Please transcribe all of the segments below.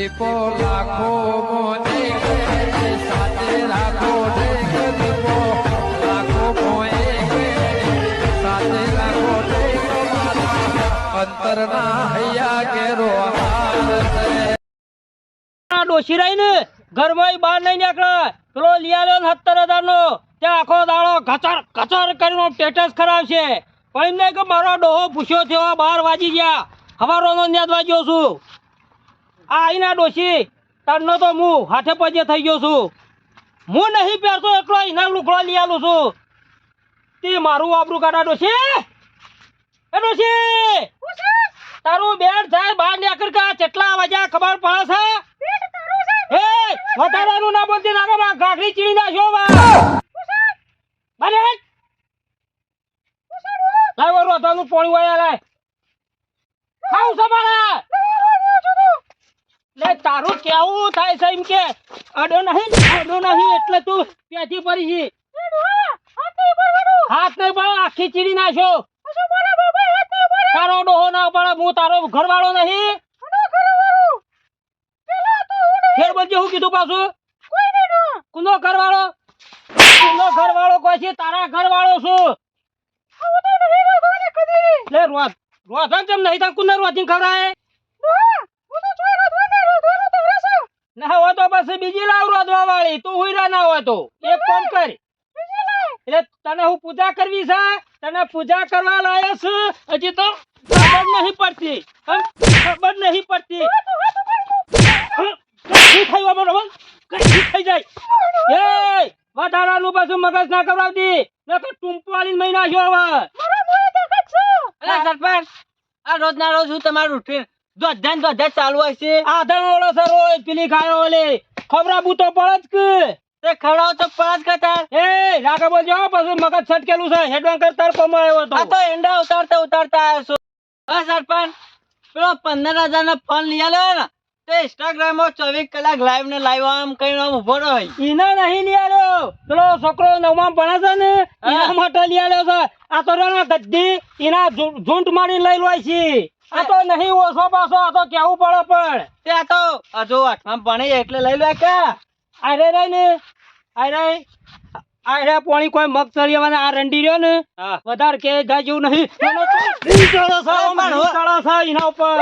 દીપો લાખો મોને સાથે રાખો ઢેક દીપો, લાખો સાથે રાખો અંતરના હૈયા કેરો હાર છે. આ ડોશી રહી ને ઘરમાં બહાર નહીં નીકળે. પેલો ને સત્તર હજાર નો ત્યાં આખો દાડો ઘચર ઘચર કરીને સ્ટેટસ છે પણ એમને કે મારો ડોહો પૂછ્યો થયો બાર વાગી ગયા. હવારોનો ન્યાદ વાગ્યો છું. આ આઈના ડોશી તારનો તો હું હાથે પજે થઈ ગયો છું. હું નહીં પહેરતો એટલો એના લુગડો લઈ આલું છું. તે મારું આબરું કાઢા ડોશી. એ ડોશી, તારું બેડ થાય બહાર નીકળ કા કેટલા વાગ્યા ખબર પડે છે? એ, વધારાનું ના બોલતી ના કર ગાંઠી ચીડી નાખ્યો બા. બને. લાવ વરો તાનું પાણી વાયા લાય. ખાવ સમારા તારું કેવું થાય છે એમ કે? અડો નહીં અડો નહીં, એટલે તું પેથી પડી છી. હાથ નહીં પડે, આખી ચીડી નાખ્યો તારો ડોહો ના પડે, હું તારો ઘરવાળો નહીં. ફેર બોલજે, હું કીધું પાછું? કુનો ઘરવાળો? કુનો ઘરવાળો કોઈ છે? તારા ઘરવાળો છું લે રોજ રોજ કેમ નહીં તને કુને રોજ ખવડાય ના હોય તો પછી બીજી લાવ રોધવા વાળી તું હુઈ ના હોય તો. એક કામ કર. એટલે તને હું પૂજા કરવી છે? તને પૂજા કરવા લાયો છું? હજી તો ખબર નહીં પડતી. ખબર નહીં પડતી. કઈ થઈ વા બરોબર કઈ થઈ જાય. એ વધારાનું પાછું મગજ ના કરાવતી. નકર ટૂંપો આલી મહિના જો હવે. સરપંચ આ રોજ ના રોજ હું તમારું ઉઠીને દોઢા ને ચાલુ હશે આધણ ઓળો સર રોજ પેલી ખાયો ઓલે. ખબરા બૂતો પડત કે. તે ખવડાવો તો પરત કરતા. એ રાગા બોલ જાવ પછી. મગજ છટકેલું છે. હેડવાન કરતા કોમાં આવ્યો આ તો તો એંડા ઉતારતા ઉતારતા આવ્યો છું. હા સરપંચ. પેલો પંદર હજાર નો ફોન લઈ આવ્યો ને તે ઇન્સ્ટાગ્રામમાં ચોવીસ કલાક લાઈવ ને લાઈવ આમ કઈ નામ ઊભો હોય. ઈના નહીં લઈ આવ્યો પેલો છોકરો નવમાં ભણે છે ને એના માટે લઈ આવ્યો છે. આ તો ને ગદ્દી એના ઝૂંટ મારી લઈ લો છે. આ તો નહીં ઓછો પાછો આ તો કેવું પડે પણ તે તો હજુ આઠમાં ભણે એટલે લઈ લે કે અરે રે ને અરે અરે પોણી કોઈ મગ ચડિયાવાના આ રંડી રહ્યો ને વધારે કે ગાય જેવું નહીં ચડો છે, હો. ઈંચળો છે એના ઉપર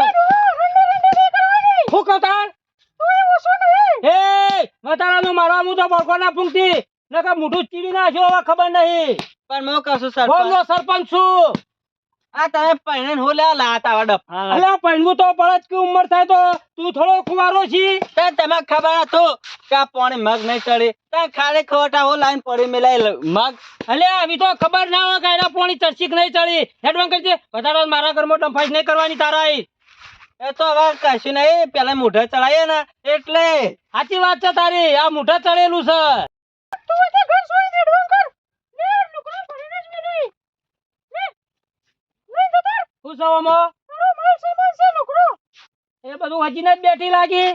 શું કહું તાર? એ વધારાનું મારવા હું તો બળકો ના પૂંગતી નકર મોઢું ચીડી નાખ્યો હવે ખબર નહીં પણ હું કશું સરપંચ સરપંચ છું આ તારે પહેરીને હું લાતા આવા ડફા. અલ્યા પૈણવું તો પડે કે ઉંમર થાય તો તું થોડો કુવારો છી. તે તમે ખબર હતું કે આ પાણી મગ નહીં ચડી. તે ખાલી ખોટા હું લાઈન પડી મેલાઈ લઉં. મગ? અલ્યા આવી તો ખબર ના હોય કે એના પોણી ચરચીક નહીં ચડી. હેડવાન કરજે. વધારે મારા ઘરમાં ડંફાઈશ નહીં કરવાની તારા એ તો હવે કશું નહીં. પેલા મોઢે ચડાઈએ ને એટલે. સાચી વાત છે તારી. આ મોઢા ચડેલું છે. શું છે આમાં? એ બધું હજીને જ બેઠી લાગી.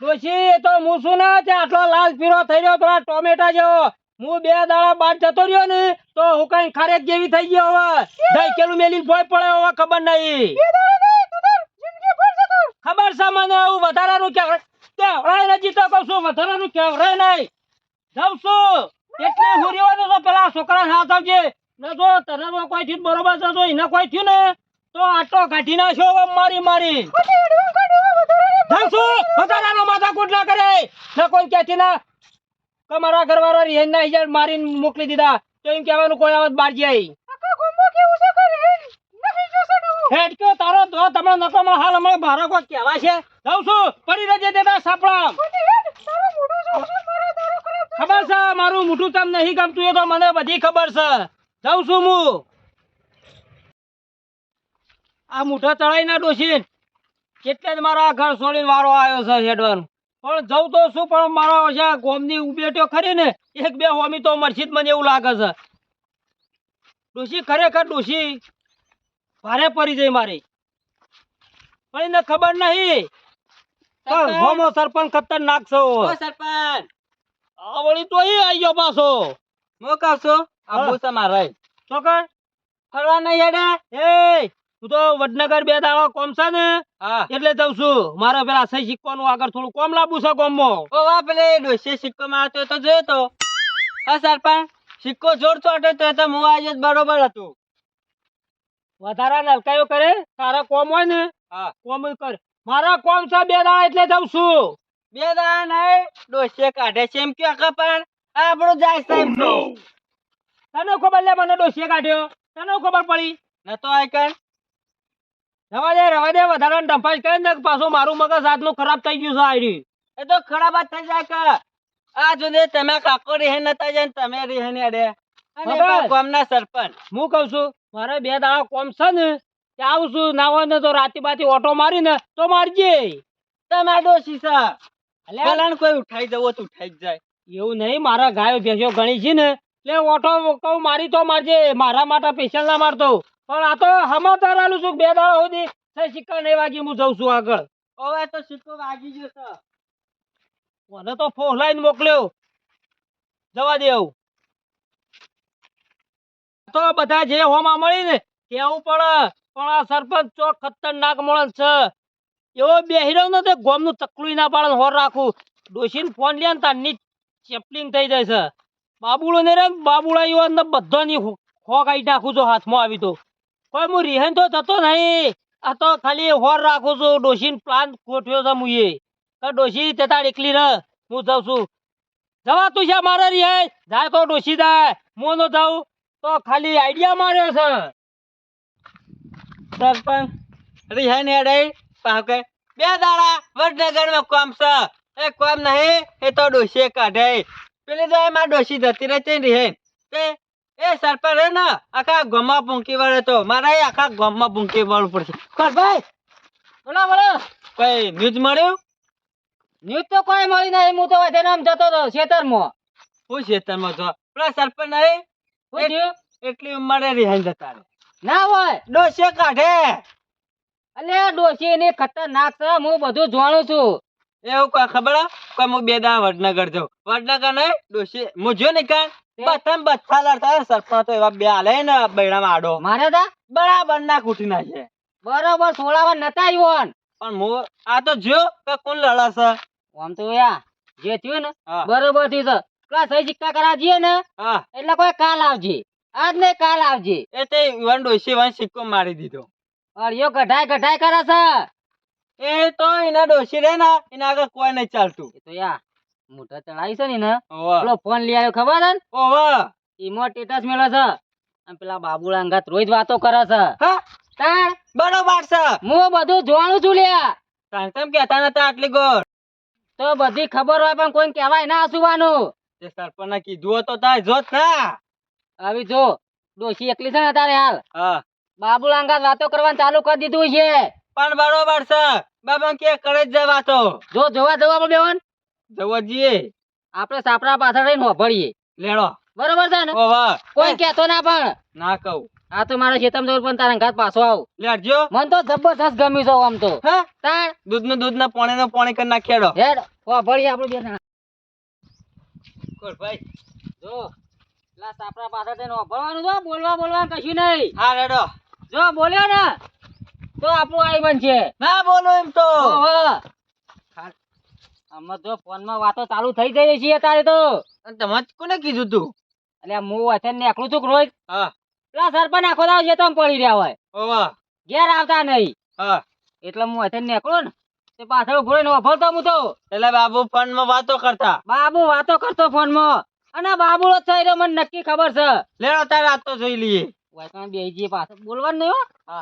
ડોશી એ તો હું શું ના તે આટલો લાલ પીરો થઈ રહ્યો તો આ ટોમેટા જેવો. હું બે દાડા બાર જતો રહ્યો ને તો હું કઈ ખારેક જેવી થઈ ગયો હવે. દહીં કેલું મેલી ભોય પડે હવે ખબર નહીં. ખબર છે મને હું વધારાનું કેવડાય કેવડાય નથી તો કહું છું વધારાનું કેવડાય નહીં. જાઉં છું. એટલે હું રહેવાનું તો પેલા છોકરા હાથ આવજે. ને જો કોઈ થયું બરોબર છે, જો એને કોઈ થયું ને, તો આટો કાઢી નાખ્યો મારી મારી. છું વધારાનો માથાકૂટ ના કરે. ને કોઈ ક્યાંથી ના, કે મારા ઘરવાળા રિહેન ના હિજાર મારીને મોકલી દીધા, તો એમ કહેવાનું કોઈ આવત બાર જાય. હેડ કે તારો તો તમે નકોમાં હાલ હમણાં મારા કોઈ કહેવા છે? જાઉં છું પડી રહેજે દેતા સાપડા. ખબર છે, મારું મોઢું તમ નહીં ગમતું એ તો મને બધી ખબર છે. જાઉં છું હું. આ મુઠા ચડાઈ ના ડોશી એટલે જ મારા ઘર છોડીને વારો આવ્યો છે હેડવાનું પણ જવું તો શું પણ મારા ગોમની ઉભેટ્યો ખરી ને એક બે હોમી તો મરશી મને એવું લાગે છે. ડોશી ખરેખર ડોશી ભારે પડી જાય મારી. પણ એને ખબર નહીં. હોમો સરપંચ ખતરનાક છે. સરપંચ. આવડી તો એ આઈ ગયો પાછો. હું કહું આ ભૂસા મારે તો કર ફરવા નહીં હેડે? એ હું તો વડનગર બે દાડો કોમ છે ને? એટલે જઉં છું. મારે પેલા સહી સિક્કોનું આગળ થોડું કોમ લાવવું છે કોમમાં ઓ વાહ પેલે ડોસે સિક્કો મારતો તો જોયો તો. હા સરપંચ સિક્કો જોર ચોટે તો તો હું આજે જ બરોબર હતું. વધારા નલકાયો કરે? તારા કોમ હોય ને? હા. કોમ કર. મારા કોમ છે બે દાડા એટલે જઉં છું. બે દાડા નહીં ડોસે કાઢે છે એમ કે પણ આપણું જાય સાહેબ. એમ તને ખબર લે મને ડોસીએ કાઢ્યો તને ખબર પડી? નતો આય કણ. રવા દે રવા દે વધારે ડંફાઈ કરે ને પાછો મારું મગજ આજનું ખરાબ થઈ ગયું છે આયરી એ તો ખરાબ જ થઈ જાય કે. આ જોને તમે કાકો રીહે નતા જાય ને તમે રીહે ને અડે ખબર. સરપંચ. હું કહું છું મારે બે દાડા કોમ છે ને ત્યાં આવું છું ના હોય ને તો રાતી બાતી ઓટો મારીને તો મારજે. તમારા દોષી છે ભલાને કોઈ ઉઠાઈ જવો તો ઉઠાઈ જાય. એવું નહીં મારા ગાયો ભેંસો ઘણી છે ને એટલે ઓટો કહું મારી તો મારજે મારા માટે સ્પેશિયલ ના મારતો પણ આ તો સમાચાર આલું છું બે દાડા સુધી સિક્કા નહીં વાગી હું જઉં છું આગળ. હવે તો સિક્કો વાગી ગયો છે. મને તો ફોહલાઈને મોકલ્યો. જવા દે આવું. તો બધા જે હોમાં મળી ને કેવું પડે? પણ આ સરપંચ ચોક ખતરનાક માણસ છે. એવો બેહીરો ને તે ગોમનું તકલું ના પાડે હોર રાખું. ડોશીને ફોન લે ને તારની ચેપલિંગ થઈ જાય છે. બાબુડો ને રે બાબુડા એવો અંદર બધાની હો કાઢી નાખું છું હાથમાં આવી તો. કોઈ હું રિહન તો થતો નહીં. આ તો ખાલી હોર રાખું છું. ડોશીને પ્લાન ગોઠવ્યો છે મુએ કે ડોશી તે એકલી રહ હું જાઉં છું. જવા તું છે મારે રિહાઈ જાય તો ડોશી જાય. હું નો જાઉં તો ખાલી આઈડિયા માર્યો છે. સરપંચ રીહે ને અડે કે, બે દાડા વડનગરમાં કામ છે. એ કોમ નહીં એ તો ડોશીએ કાઢે. પેલી તો એમાં ડોસી જતી રહેતી રીહે તે એ સરપંચ ને આખા ગામમાં ભૂંકી વળે તો. મારે આખા ગામમાં ભૂંકી વળવું પડશે. કર ભાઈ! બોલો બોલો. કઈ ન્યૂઝ મળ્યું? ન્યૂઝ તો કોઈ મળી નહીં. હું તો વધે આમ જતો હતો ખેતરમાં. હું ખેતરમાં જો પેલા સરપંચ નહીં એટલી ઉંમરે રિહાઈ જતા ના હોય. ડોસી કાઢે. અલ્યા ડોસી ની ખતરનાક છે. હું બધું જાણું છું. એવું કોઈ ખબર કોઈ હું બે દા વડનગર જાઉં. વડનગર ને ડોશી હું જો ને કાન બધા બધા લડતા સરપંચ તો એવા બે હાલે ને બૈણા આડો મારે તા બરાબર ના કૂટી નાખે બરોબર સોળાવા નતા આવ્યો પણ હું આ તો જો કે કોણ લડાશે આમ તો યા જે થયું ને બરોબર થયું છે. પેલા સહી સિક્કા કરાવજે ને એટલે કોઈ કાલ આવજે. આજ ને કાલ આવજે. એ તે વન ડોશી વન સિક્કો મારી દીધો. અળિયો ગઢાઈ ગઢાઈ કરે છે. એ તો એના ડોશી રે ને એના આગળ કોઈ નહીં ચાલતું. એ તો યા મોટા ચડાવી છે ને ને પેલો ફોન લઈ આવ્યો ખબર છે ને? ઓવા. ઈમો ટેટસ મેળો છે. અને પેલા બાબુલા અંગાત રોજ વાતો કરે છે. હા. તાણ બરોબર છે. હું બધું જોવાનું છું લ્યા. તાણ કેમ કહેતા નતા આટલી ગોળ તો બધી ખબર હોય પણ કોઈ કહેવાય ના સુવાનું તે સરપંચ ને કીધું હોત તો તારે જોત ના. આવી જો. ડોશી એકલી છે ને તારે હાલ. હા. બાબુલા અંગાત વાતો કરવાનું ચાલુ કરી દીધું છે. પણ બરોબર છે. બાબા કે કરે જ જવા તો. જો જોવા જવા બેવન જવા જઈએ. આપણે સાપરા પાછળ રહીને હોભળીએ. લેડો. બરોબર છે ને? કોઈ કહેતો ના પણ. ના કહું. આ તો મારા ખેતમ જવું પણ તારા ઘાત પાછો આવ. લેડજો મન તો જબરજસ્ત ગમી છો આમ તો. હા? તાર દૂધનું દૂધ ના પોણે નું પોણે કરી નાખેડો હેડ. હોભળીએ આપણે બે કોર ભાઈ? જો લા સાપરા પાછળ રહીને હોભળવાનું જો બોલવા બોલવા કશું નહીં. હા રેડો. જો બોલ્યો ને. તો આપણું આઈ બનશે ના બોલો એમ તો. આમાં જો ફોનમાં વાતો ચાલુ થઈ ગઈ છે તારે તો. તમે કોને કીધું તું? એટલે હું વચન નીકળું છું કે રોજ હા. પેલા સરપંચ આખો દાવ છે તમે પડી રહ્યા હોય. ઘેર આવતા નહીં. હા. એટલે હું વચન નીકળું ને તે પાછળ ઊભો ને વફરતો હું તો. એટલે બાબુ ફોનમાં વાતો કરતા? બાબુ વાતો કરતો ફોનમાં. અને બાબુડો જ થઈ રહ્યો મને નક્કી ખબર છે. લેડો તારે આ તો જોઈ લઈએ. વચન જઈએ પાછળ. બોલવાનું નહીં હો.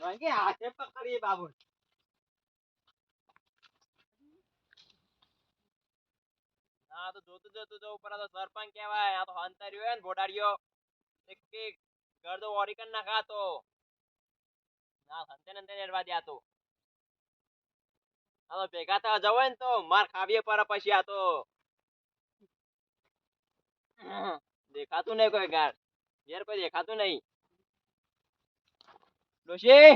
રંગે હાથે પકડીએ બાબુ હા તો જોતું જોતું જવું પર તો સરપંચ કહેવાય. આ તો હંતાર્યો હે ને ભોડાડ્યો એક એક ઘર તો ઓરી કર નાખા તો ના હંતે ને નેરવા દે આ તો. આ તો ભેગા થવા જવાય ને તો માર ખાવીએ પર પછી આ તો. દેખાતું નહીં કોઈ ગાર ઘેર કોઈ દેખાતું નહીં. ડોશી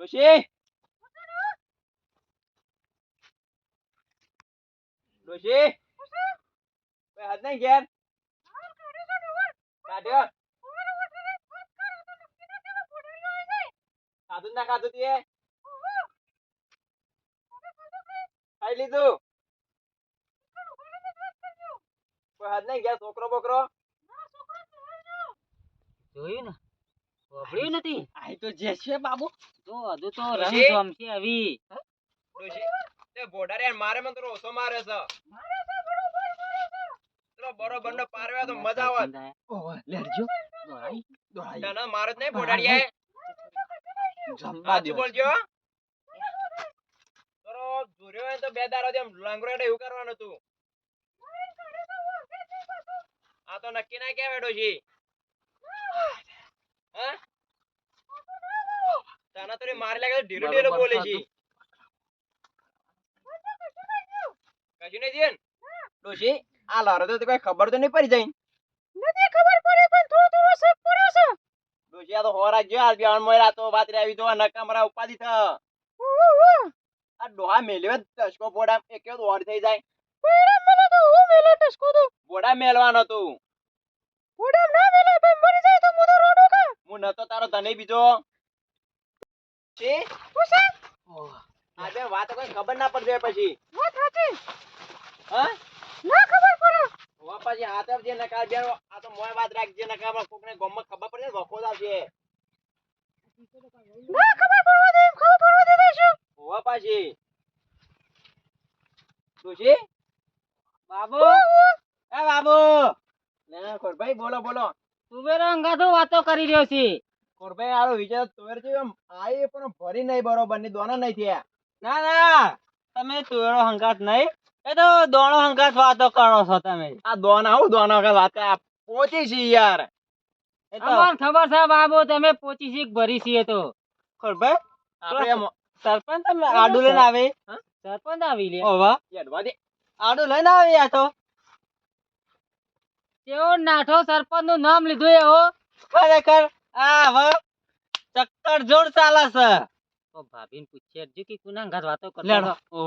ડોશી ડોશી હાથ નહીં ઘેર કાઢ્યો ખાધું ના ખાધું તે ખાઈ લીધું કોઈ હાથ નહીં ગયા છોકરો બોકરો જોયું ને વાપર્યું નથી? આ તો જે છે બાબુ. તો હજુ તો? રંગ જમશે આવી. તે બોર્ડર યાર મારે મને તો ઓછો મારે છે. ચલો બરોબર નો પારવ્યા તો મજા આવત ઓહ લેડજો દોડાઈ. દોડાઈ ના મારે જ નહીં ભોડાડીએ જમવા દો. બોલજો. તરો જોર્યો હોય તો બે દારો જેમ લંગરો એવું કરવાનું તું. આ તો નક્કી ના કહેવાય ડોશી. હા? તને તો રે મારી લાગે ઢીલો ઢીલો બોલે છે. કશું નહીં થયું ડોશી આ લારો તો કોઈ ખબર તો નહીં પડી જાય. ડોશી આ તો હોરા ગયો આ બેન મોયરા તો વાત રે આવી તો નકામરા ઉપાધી થ. આ ડોહા મેલ્યો દશકો બોડા એક કેવો ઓર થઈ જાય. બોડા મેલવાનો તું. હું તો તારો ધને બીજો. છે? આજે વાત કોઈ ખબર ના પડશે પછી. હા? હોવા પછી હાથ જે નકાર બેન આ તો મોય વાત રાખજે નકાર કોકને ગોમમાં ખબર પડે ને વખો જ આવશે હોવા પાછી. તુશી બાબુ? એ બાબુ! ના કોર ભાઈ બોલો બોલો. તુવેરો અંગાથો વાતો કરી રહ્યો છે. ખોરભાઈ આરો વિચાર તુવેર છે એમ. આઈ પણ ભરી નહીં બરોબરની દોના નહીં થયા. ના ના તમે તુવેરો હંગાત નહીં. એ તો દોણો હંગાત વાતો કરો છો તમે. આ દોના હું દોના કે વાત આ પોચી છે યાર. એ તો અમને ખબર છે બાબુ તમે પોચી છે ભરી છે તો. ખોરભાઈ આપણે એમ સરપંચ તમે આડું લઈને આવે? સરપંચ આવી લે. ઓવા યાર દે આડું લઈને આવે આ તો. તેઓ નાઠો સરપંચનું નામ લીધું એવો ખરેખર? આ હવે ચક્કર જોર ચાલે છે. તો ભાભીને પૂછીએ કે કુના ઘર વાતો કરતો